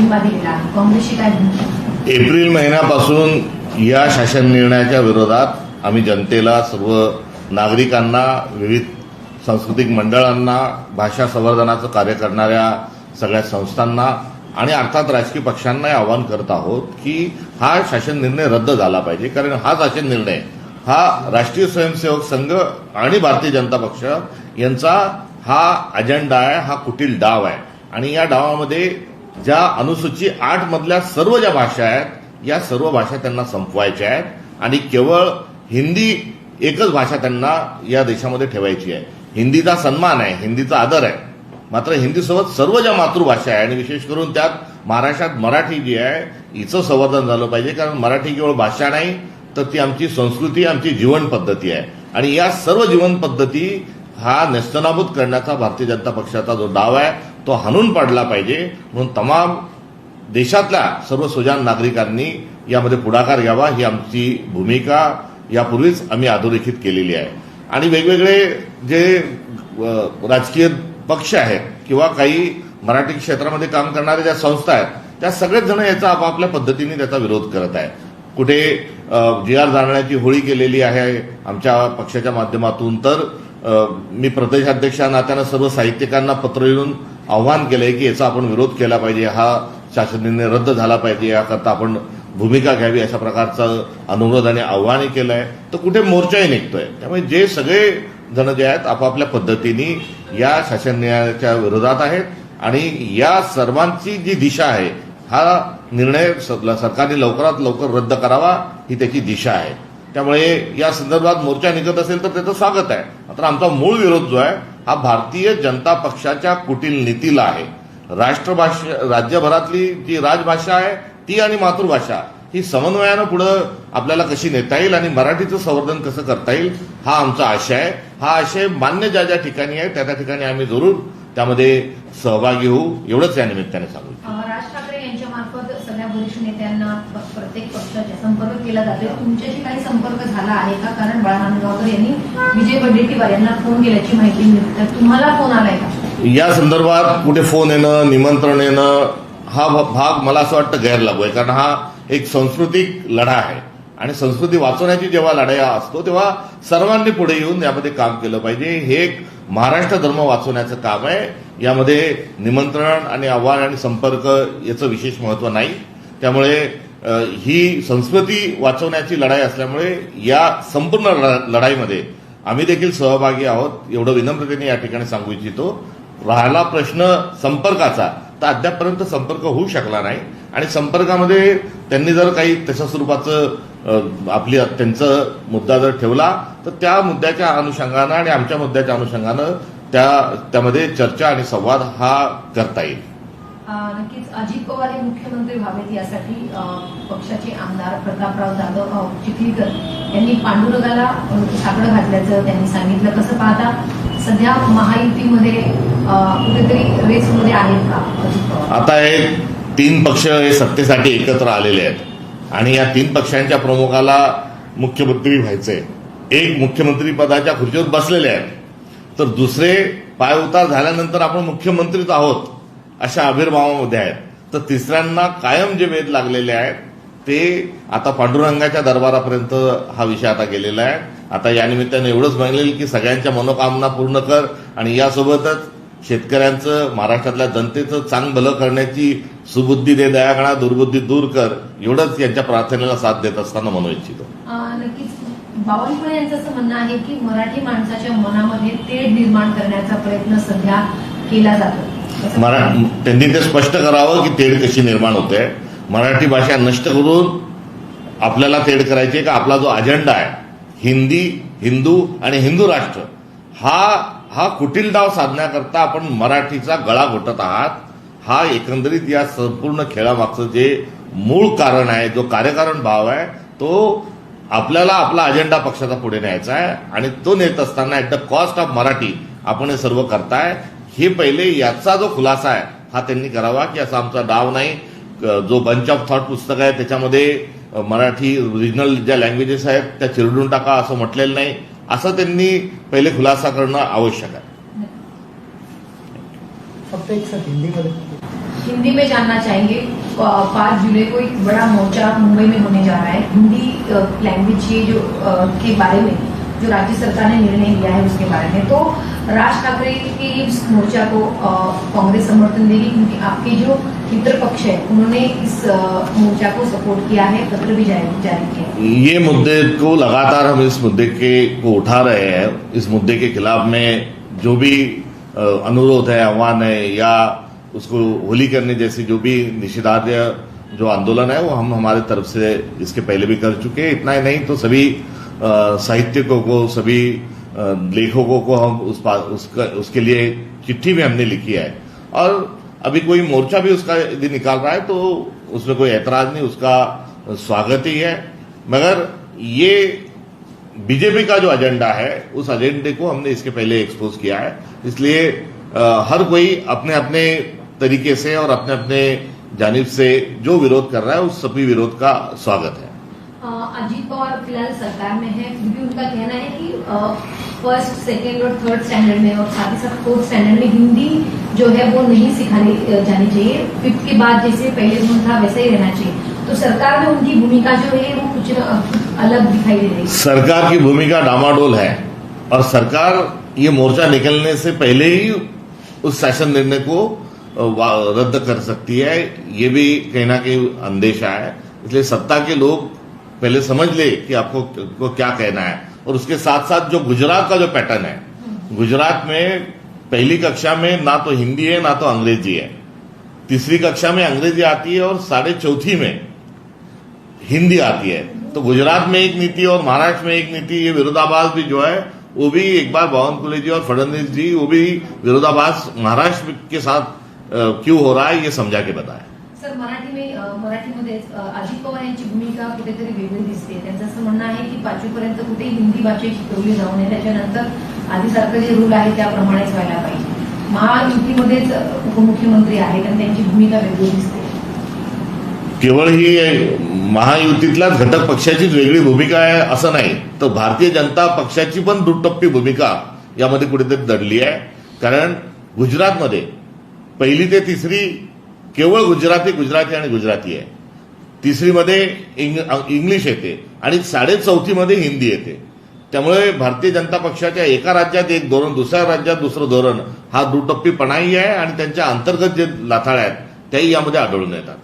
पाठिंबा दिलेला काँग्रेसची काय एप्रिल महिन्यापासून या शासन निर्णयाच्या विरोधात आम्ही जनतेला सर्व नागरिकांना विविध सांस्कृतिक मंडळांना भाषा संवर्धनाचं कार्य करणाऱ्या सगळ्या संस्थांना आणि अर्थात राजकीय पक्षांनाही आवाहन करत आहोत की हा शासन निर्णय रद्द झाला पाहिजे. कारण हा शासन निर्णय हा राष्ट्रीय स्वयंसेवक संघ आणि भारतीय जनता पक्ष यांचा हा अजेंडा आहे हा कुटील डाव आहे. आणि या डावामध्ये ज्या अनुसूची आठ मधल्या सर्व ज्या भाषा आहेत या सर्व भाषा त्यांना संपवायच्या आहेत आणि केवळ हिंदी एकच भाषा त्यांना या देशामध्ये ठेवायची आहे. हिंदीचा सन्मान आहे हिंदीचा आदर आहे. मात्र हिंदीसोबत सर्व ज्या मातृभाषा आहे आणि विशेष करून त्यात महाराष्ट्रात मराठी जी आहे हिचं संवर्धन झालं पाहिजे कारण मराठी केवळ भाषा नाही तर ती आमची संस्कृती आमची जीवन पद्धती आहे. आणि या सर्व जीवन पद्धती हा नेस्तनाबूत करण्याचा भारतीय जनता पक्षाचा जो डाव आहे तो हाणून पाडला पाहिजे. म्हणून तमाम देशातल्या सर्व सुजान नागरिकांनी यामध्ये पुढाकार घ्यावा. ही आमची भूमिका. यापूर्वीच आम्ही अधोरेखित केलेली आहे. आणि वेगवेगळे जे राजकीय पक्ष आहेत किंवा काही मराठी क्षेत्रामध्ये काम करणाऱ्या ज्या संस्था आहेत त्या सगळेच जण याचा आपापल्या पद्धतीने त्याचा विरोध करत आहेत. कुठे जी आर जाणण्याची होळी केलेली आहे आमच्या पक्षाच्या माध्यमातून तर मी प्रदेशाध्यक्ष नात्यानं सर्व साहित्यिकांना पत्र लिहून आव्हान केलंय की याचा आपण विरोध केला पाहिजे हा शासन निर्णय रद्द झाला पाहिजे याकरता आपण भूमिका घ्यावी अशा प्रकारचं अनुरोध आणि आव्हानही केलंय. तर कुठे मोर्चाही निघतोय. त्यामुळे जे सगळे जण जे आहेत आपापल्या पद्धतीने या शासन निर्णयाच्या विरोधात आहेत आणि या सर्वांची जी दिशा आहे हा निर्णय स- सरकारने लवकरात लवकर रद्द करावा ही त्याची दिशा आहे. त्यामुळे या संदर्भात मोर्चा निघत असेल तर त्याचं स्वागत आहे. मात्र आमचा मूळ विरोध जो आहे हा भारतीय जनता पक्षाच्या कुटील नीतीला आहे. राष्ट्रभाषा राज्यभरातली जी राजभाषा आहे ती आणि मातृभाषा ही समन्वयानं पुढं आपल्याला कशी नेता येईल आणि मराठीचं संवर्धन कसं करता येईल हा आमचा आशय आहे. हा आशय मान्य ज्या ज्या ठिकाणी आहे त्या त्या ठिकाणी आम्ही जरूर त्यामध्ये सहभागी होऊ. एवढंच या निमित्ताने सांगू वरिष्ठ नेत्यांना प्रत्येक पक्षाच्या संपर्क केला जातोय. तुमच्याशी काही संपर्क झाला आहे का? कारण बाळा यांनी विजय वडेट्टीवार यांना फोन केल्याची माहिती मिळते. तर तुम्हाला फोन आलाय का? या संदर्भात कुठे फोन येणं निमंत्रण येणं हा भाग मला असं वाटतं गैर लागू आहे. कारण हा एक सांस्कृतिक लढा आहे. आणि संस्कृती वाचवण्याची जेव्हा लढाई असतो तेव्हा सर्वांनी पुढे येऊन यामध्ये काम केलं पाहिजे. हे एक महाराष्ट्र धर्म वाचवण्याचं काम आहे. यामध्ये निमंत्रण आणि आव्हान आणि संपर्क याचं विशेष महत्त्व नाही. त्यामुळे ही संस्कृती वाचवण्याची लढाई असल्यामुळे या संपूर्ण लढाईमध्ये आम्ही देखील सहभागी आहोत. एवढं विनम्रतेने या ठिकाणी सांगू इच्छितो. राहिला प्रश्न संपर्काचा तर अद्यापपर्यंत संपर्क होऊ शकला नाही. आणि संपर्कामध्ये त्यांनी जर काही तशा स्वरूपाचं आपली त्यांचं मुद्दा जर ठेवला तर त्या मुद्द्याच्या अनुषंगानं आणि आमच्या मुद्द्याच्या अनुषंगानं त्या त्यामध्ये चर्चा आणि संवाद हा करता येईल. नक्कीच अजित पवार हे मुख्यमंत्री व्हावेत यासाठी पक्षाचे आमदार प्रतापराव जाधव चिखलीकर यांनी पांडुरंगाला साकडं घातल्याचं त्यांनी सांगितलं. कसं पाहता सध्या महायुतीमध्ये कुठेतरी रेसमध्ये आहेत का अजित पवार? आता हे तीन पक्ष हे सत्तेसाठी एकत्र आलेले आहेत. आणि या तीन पक्षांच्या प्रमुखाला मुख्यमंत्री व्हायचंय. एक मुख्यमंत्री पदाच्या खुर्चीवर बसलेले आहेत. तर दुसरे पायउतार झाल्यानंतर आपण मुख्यमंत्रीच आहोत. अशा आविर्भावामध्ये आहेत. तर तिसऱ्यांना कायम जे वेध लागलेले आहेत ते आता पांडुरंगाच्या दरबारापर्यंत हा विषय आता गेलेला आहे. आता यानिमित्तानं एवढंच म्हणलेलं की सगळ्यांच्या मनोकामना पूर्ण कर आणि यासोबतच शेतकऱ्यांचं महाराष्ट्रातल्या जनतेचं चांग भलं करण्याची सुबुद्धी दे दयागणा दुर्बुद्धी दूर कर एवढंच यांच्या प्रार्थनेला साथ देत असताना म्हणू इच्छितो. नक्कीच. बावनकुळे यांचं असं म्हणणं आहे की मराठी माणसाच्या मनामध्ये तेढ निर्माण करण्याचा प्रयत्न सध्या केला जातो. मरा त्यांनी ते स्पष्ट करावं की तेढ कशी निर्माण होते. मराठी भाषा नष्ट करून आपल्याला तेढ करायची आहे का? आपला जो अजेंडा आहे हिंदी हिंदू आणि हिंदू राष्ट्र हा हा कुटील डाव साधण्याकरता आपण मराठीचा गळा घोटत आहात. हा एकंदरीत या संपूर्ण खेळामागचं जे मूळ कारण आहे जो कार्यकारण भाव आहे तो आपल्याला आपला अजेंडा पक्षाचा पुढे न्यायचा आहे आणि तो नेत असताना at the cost of Marathi आपण हे सर्व करताय. हे पहिले याचा जो खुलासा आहे हा त्यांनी करावा की असा आमचा डाव नाही. जो बंच ऑफ थॉट पुस्तक आहे त्याच्यामध्ये मराठी रिजनल ज्या लँग्वेजेस आहेत त्या चिरडून टाका असं म्हटलेलं नाही. असं त्यांनी पहिले खुलासा करणं आवश्यक आहे. फक्त एक सर हिंदीमध्ये. हिंदी में जानना चाहेंगे पाँच जुलाई को एक बड़ा मोर्चा मुंबई में होने जा रहा है। हिंदी लैंग्वेज जो के बारे में जो राज्य सरकार ने निर्णय लिया है उसके बारे में। तो राज ठाकरे के इस मोर्चा को कांग्रेस समर्थन देगी, क्योंकि आपके जो पक्ष है, उन्होंने इस मोर्चा को सपोर्ट किया है, पत्र भी जारी किया ये मुद्दे को लगातार हम इस मुद्दे के, को उठा रहे हैं। इस मुद्दे के खिलाफ में जो भी अनुरोध है, आह्वान है, या उसको होली करने जैसी जो भी निषेधाज्ञ, जो आंदोलन है, वो हम हमारे तरफ़ से इसके पहले भी कर चुके हैं। इतना ही नहीं तो सभी साहित्यकों को सभी लेखकों को हम उस उसका उसके लिए चिट्ठी भी हमने लिखी है। और अभी कोई मोर्चा भी उसका यदि निकाल रहा है तो उसमें कोई ऐतराज नहीं उसका स्वागत ही है। मगर ये बीजेपी का जो एजेंडा है उस एजेंडे को हमने इसके पहले एक्सपोज किया है। इसलिए अ, हर कोई अपने अपने तरीके से और अपने अपने जानिब से जो विरोध कर रहा है उस सभी विरोध का स्वागत है। अजीत पवार फ़िलहाल सरकार में है फिर भी उनका कहना है कि फ़र्स्ट सेकेंड और थर्ड स्टैंडर्ड में, और साथ ही साथ फोर्थ स्टैंडर्ड में हिंदी जो है वो नहीं सिखानी जानी चाहिए। फिफ्थ के बाद जैसे पहले गुण था वैसा ही रहना चाहिए। तो सरकार में उनकी भूमिका जो है वो कुछ अलग दिखाई दे रही है। सरकार की भूमिका डामाडोल है, और सरकार ये मोर्चा निकलने से पहले ही उस शासन निर्णय को रद्द कर सकती है। ये भी कहीं ना कहीं अंदेशा है। इसलिए सत्ता के लोग पहले समझ ले कि आपको, को क्या कहना है। और उसके साथ साथ जो गुजरात का जो पैटर्न है, गुजरात में पहली कक्षा में ना तो हिंदी है, ना तो अंग्रेज़ी है। तीसरी कक्षा में अंग्रेज़ी आती है और साढ़े चौथी में हिंदी आती है। तो गुजरात में एक नीति और महाराष्ट्र में एक नीति, ये विरोधाभास भी जो है, वो भी एक बार बावनकुले जी और फडणवीस जी, वो भी विरोधाभास महाराष्ट्र के साथ क्यों हो रहा है, ये समझा के बताया। सर मराठी में मराठीमध्ये अजित पवार यांची भूमिका कुठेतरी वेगळी दिसते. त्यांचं असं म्हणणं आहे की पाचवीपर्यंत कुठेही हिंदी भाषा शिकवली जाऊ नये. त्याच्यानंतर आधीसारखं जे रूल आहे त्याप्रमाणेच व्हायला पाहिजे. महायुतीमध्येच उपमुख्यमंत्री आहेत आणि त्यांची भूमिका वेगळी दिसते. केवळ ही महायुतीतल्याच घटक पक्षाचीच वेगळी भूमिका आहे असं नाही तर भारतीय जनता पक्षाची पण दुटप्पी भूमिका यामध्ये कुठेतरी दडली आहे. कारण गुजरातमध्ये पहिली ते तिसरी केवळ गुजराती गुजराती आणि गुजराती आहे. तिसरीमध्ये इंग इंग्लिश येते आणि साडे चौथीमध्ये हिंदी येते. त्यामुळे भारतीय जनता पक्षाच्या एका राज्यात एक धोरण दुसऱ्या राज्यात दुसरं धोरण हा दुटप्पीपणाही आहे आणि त्यांच्या अंतर्गत जे लाथाळ्या आहेत त्याही यामध्ये आढळून येतात.